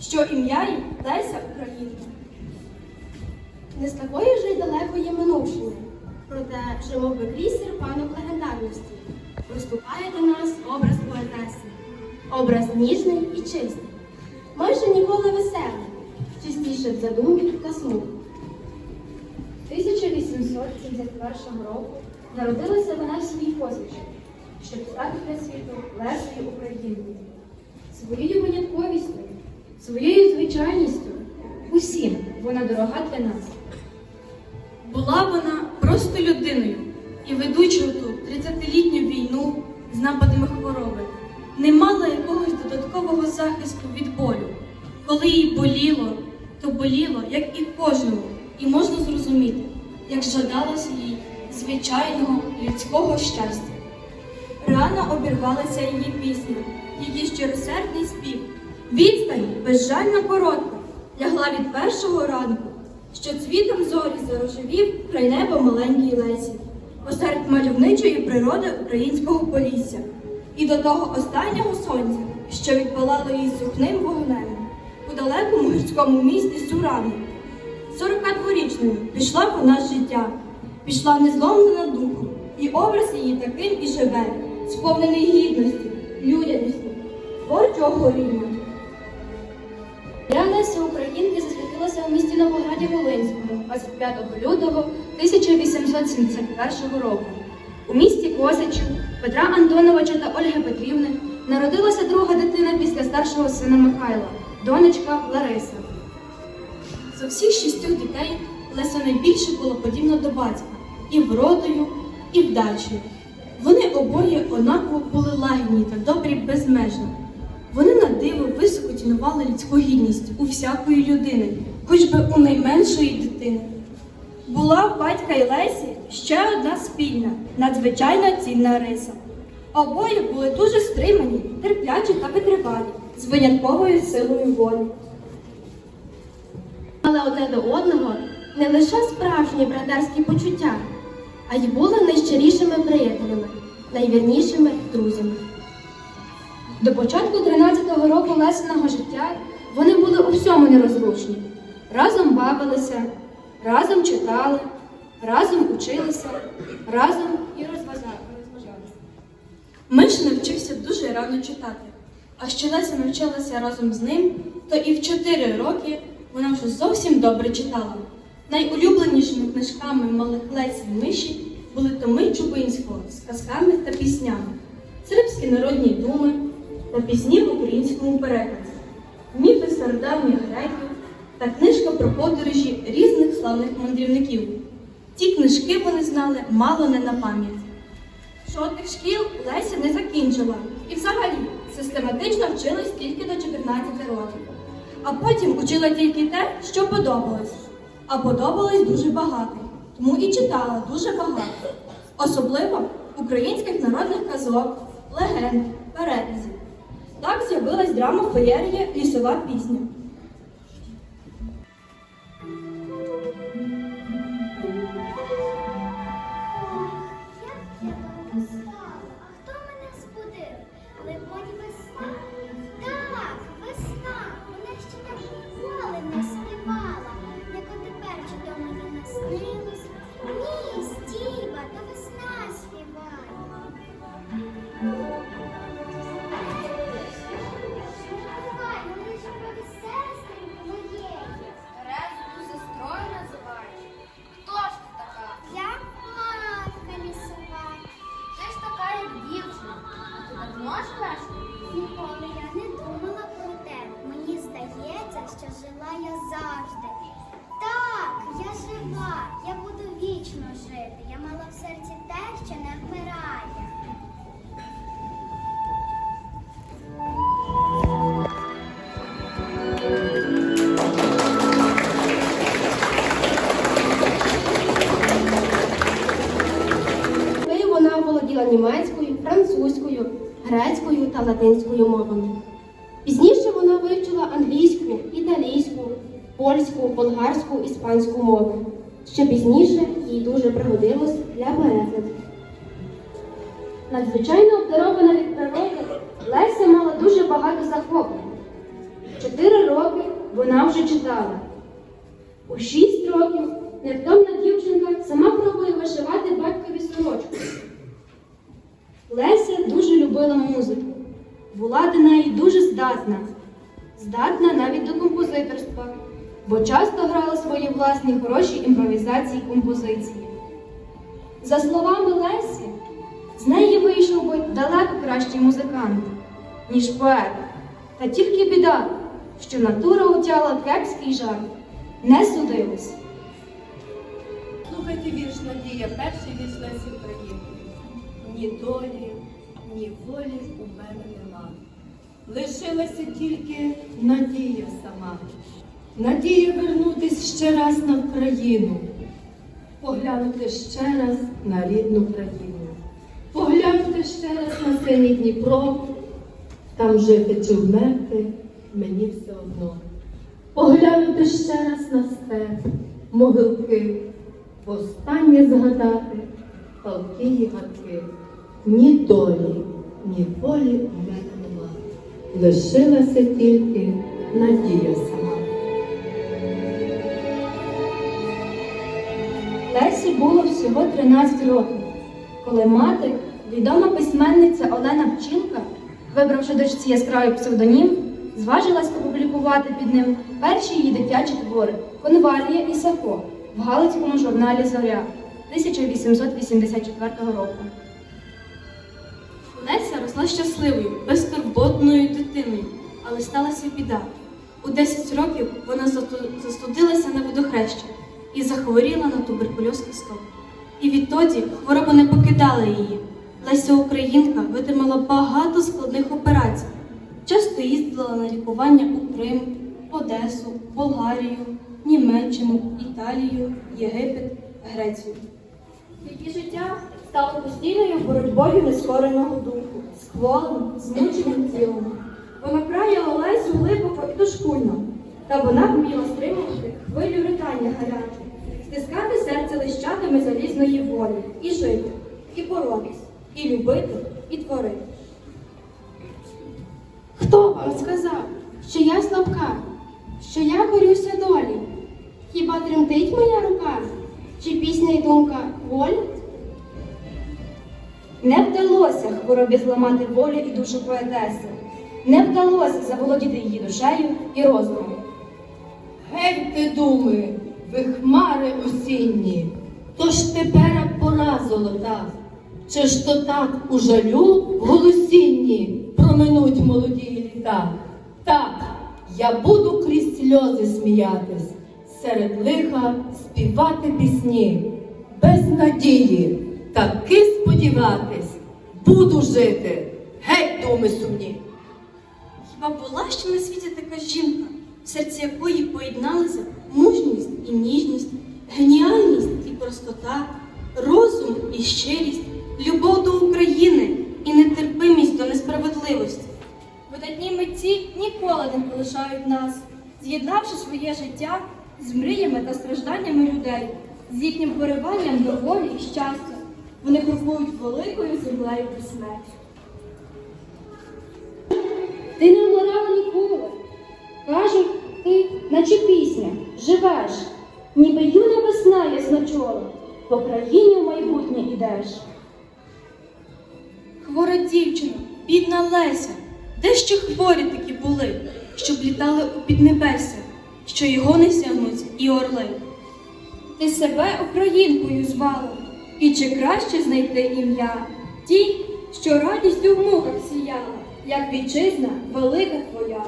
що ім'я їй Леся Українка. Не з такої вже й далекої минувшини, проте вже мов би крізь серпанок легендарності. Виступає до нас образ поетеси, образ ніжний і чистий, майже ніколи веселий, частіше в задумі та смутку. 1871 року народилася вона в селі Козичі, щоб стати для світу Лесею Українкою. Своєю винятковістю, своєю звичайністю, усім вона дорога для нас. Була вона просто людиною і ведучою ту 30-літню війну з нападами хвороби, не мала якогось додаткового захисту від болю. Коли їй боліло, то боліло, як і кожному, і можна зрозуміти, як жадалося їй звичайного людського щастя. Рано обірвалася її пісня, її щиросердний спів. Відстань безжально коротка, лягла від першого ранку, що цвітом зорі зарожевів край неба маленькій лесі, посеред мальовничої природи українського полісся, і до того останнього сонця, що відпалало її сухним вогнем у далекому гірському місті Сурани. 42-річною пішла вона з життя, пішла незломлена духом, і образ її таким і живе, сповнений гідності, людяності, творчого горіння. Я Леся Українки засвітилася у місті Новограді Волинському 25 лютого 1871 року. У місті Козичів Петра Антоновича та Ольги Петрівни народилася друга дитина після старшого сина Михайла, донечка Лариса. З усіх шістьох дітей Леся найбільше була подібна до батька і вродою, і вдачею. Вони обоє однаково були лагідні та добрі безмежно. Вони на диво високо цінували людську гідність у всякої людини, хоч би у найменшої дитини. Була в батька і Лесі ще одна спільна, надзвичайно цінна риса. Обоє були дуже стримані, терплячі та витривалі, з винятковою силою волі. Але одне до одного не лише справжні братерські почуття, а й були найщирішими приятелями, найвірнішими друзями. До початку 13-го року Лесиного життя вони були у всьому нерозлучні. Разом бавилися, разом читали, разом училися, разом і розважали. Миш навчився дуже рано читати, а що Леся навчилася разом з ним, то і в чотири роки вона вже зовсім добре читала. Найулюбленішими книжками малих Лесі й миші були томи Чубинського з казками та піснями, сербські народні думи та пісні в українському перекладі, міфи стародавніх греків та книжка про подорожі різних славних мандрівників. Ті книжки вони знали мало не на пам'ять. Жодних шкіл Леся не закінчила і взагалі систематично вчилась тільки до 14 років. А потім учила тільки те, що подобалось. А подобалось дуже багато, тому і читала дуже багато. Особливо українських народних казок, легенд, переказів. Так з'явилась драма феєрія Лісова пісня. Латинською мовами. Пізніше вона вивчила англійську, італійську, польську, болгарську, іспанську мови. Ще пізніше їй дуже пригодилось для перекладу. Надзвичайно обдарована від природи, Леся мала дуже багато захоплень. Чотири роки вона вже читала. У шість років невтомна дівчинка сама пробує вишивати батькові сорочку. Леся дуже любила музику, була до неї дуже здатна, здатна навіть до композиторства, бо часто грала свої власні хороші імпровізації композиції. За словами Лесі, з неї вийшов би далеко кращий музикант, ніж поет. Та тільки біда, що натура утяла кепський жарт, не судилось. Слухайте вірш Надія, перший вірш Лесі Українки. Ні долі, ні волі у мене нема. Лишилася тільки надія сама. Надія вернутись ще раз на Україну, поглянути ще раз на рідну країну, поглянути ще раз на синій Дніпро, там жити чи вмерти мені все одно. Поглянути ще раз на степ, могилки, востаннє згадати палки й гадки. Ні долі, ні волі у мене нема. Лишилася тільки надія сама. Лесі було всього 13 років, коли мати, відома письменниця Олена Пчілка, вибравши дочці яскравий псевдонім, зважилась опублікувати під ним перші її дитячі твори Конвалія і Сафо в Галицькому журналі Зоря 1884 року. Леся росла щасливою, безтурботною дитиною, але сталася біда. У 10 років вона застудилася на водохреща і захворіла на туберкульоз кісток. І відтоді хвороба не покидала її. Леся Українка витримала багато складних операцій. Часто їздила на лікування у Крим, Одесу, Болгарію, Німеччину, Італію, Єгипет, Грецію. Її життя стало постійною боротьбою нескореного духу, з кволим, змученим тілом. Вона краяла Лесю глибоко і дошкульно, та вона вміла стримувати хвилю ридання гаряче, стискати серце лищатами залізної волі, і жити, і боротись, і любити, і творити. Хто вам сказав, що я слабка, що я борюся долі? Хіба тремтить моя рука? Чи пісня й думка волі? Не вдалося хворобі зламати волю і душу поетеси. Не вдалося заволодіти її душею і розумом. Гетьте думи, ви хмари осінні, то ж тепер пора золота. Чи ж то так у жалю голосінні проминуть молоді літа? Так, я буду крізь сльози сміятись, серед лиха співати пісні, без надії, таки сподіватись, буду жити, геть думи сумні. Хіба була ще на світі така жінка, в серці якої поєдналися мужність і ніжність, геніальність і простота, розум і щирість, любов до України і нетерпимість до несправедливості? Видатні митці ніколи не полишають нас, з'єднавши своє життя з мріями та стражданнями людей, з їхнім пориванням до волі і щастя. Вони крокують великою землею безсмертя. Ти не вмирала ніколи. Кажуть, ти, наче пісня, живеш, ніби юна весна ясночола, по країні в майбутнє ідеш. Хвора дівчина, бідна Леся, де ще хворі такі були, щоб літали у піднебесся, що його не сягнуть і орли. Ти себе українкою звала, і чи краще знайти ім'я? Ті, що радістю в муках сіяла, як вітчизна велика твоя.